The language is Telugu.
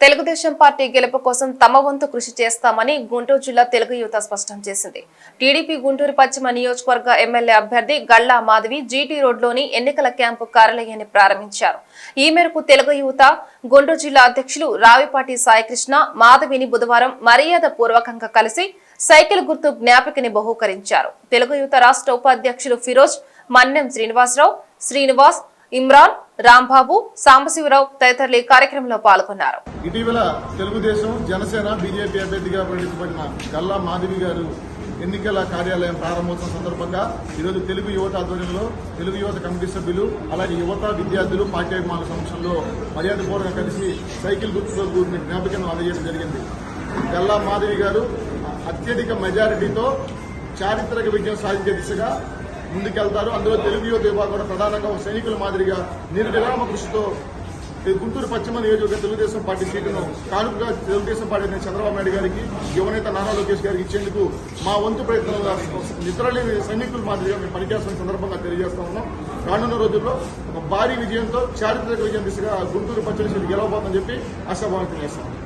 తెలుగుదేశం పార్టీ గెలుపు కోసం తమ వంతు కృషి చేస్తామని గుంటూరు జిల్లా తెలుగు యువత స్పష్టం చేసింది. టీడీపీ గుంటూరు పశ్చిమ నియోజకవర్గ ఎమ్మెల్యే అభ్యర్థి గల్లా మాధవి జీటీ రోడ్లోని ఎన్నికల క్యాంపు కార్యాలయాన్ని ప్రారంభించారు. ఈ మేరకు తెలుగు యువత గుంటూరు జిల్లా అధ్యక్షులు రావిపాటి సాయికృష్ణ మాధవిని బుధవారం మర్యాద పూర్వకంగా కలిసి సైకిల్ గుర్తు జ్ఞాపికని బహూకరించారు. తెలుగు యువత రాష్ట్ర ఉపాధ్యక్షులు ఫిరోజ్ మన్నెం శ్రీనివాసరావు శ్రీనివాస్ ఇమ్రాన్ రాంబాబు సాంబశివరావు తదితరులు కార్యక్రమంలో పాల్గొన్నారు. ఇటీవల తెలుగుదేశం జనసేన బీజేపీ అభ్యర్థిగా ప్రకటించబడిన గల్లా మాధవి గారు ఎన్నికల కార్యాలయం ప్రారంభోత్సవం సందర్భంగా ఈరోజు తెలుగు యువత ఆధ్వర్యంలో తెలుగు యువత కమిటీ సభ్యులు అలాగే యువత విద్యార్థులు పార్టీ సమక్షంలో మర్యాదపూర్వకంగా కలిసి సైకిల్ గుర్తుతో కూడిన జ్ఞాపికను అందజేయడం జరిగింది. గల్లా మాధవి గారు అత్యధిక మెజారిటీతో చారిత్రక విజయం సాధించే దిశగా ముందుకెళ్తారు. అందులో తెలుగు యువత విభాగం కూడా ప్రధానంగా ఒక సైనికుల మాదిరిగా నిర్విరామ కృషితో గుంటూరు పశ్చిమ నియోజకవర్గ తెలుగుదేశం పార్టీ సీటును కానుకగా తెలుగుదేశం పార్టీ చంద్రబాబు నాయుడు గారికి యువనేత నారా లోకేష్ గారికి ఇచ్చేందుకు మా వంతు ప్రయత్నంగా నిద్రలేని సైనికుల మాదిరిగా మేము పనిచేస్తున్న సందర్భంగా తెలియజేస్తా ఉన్నాం. రానున్న రోజుల్లో ఒక భారీ విజయంతో చారిత్రక విజయం దిశగా గుంటూరు పశ్చిమ సీటు గెలవబోతుందని చెప్పి ఆశాభావం తెలియజేస్తాం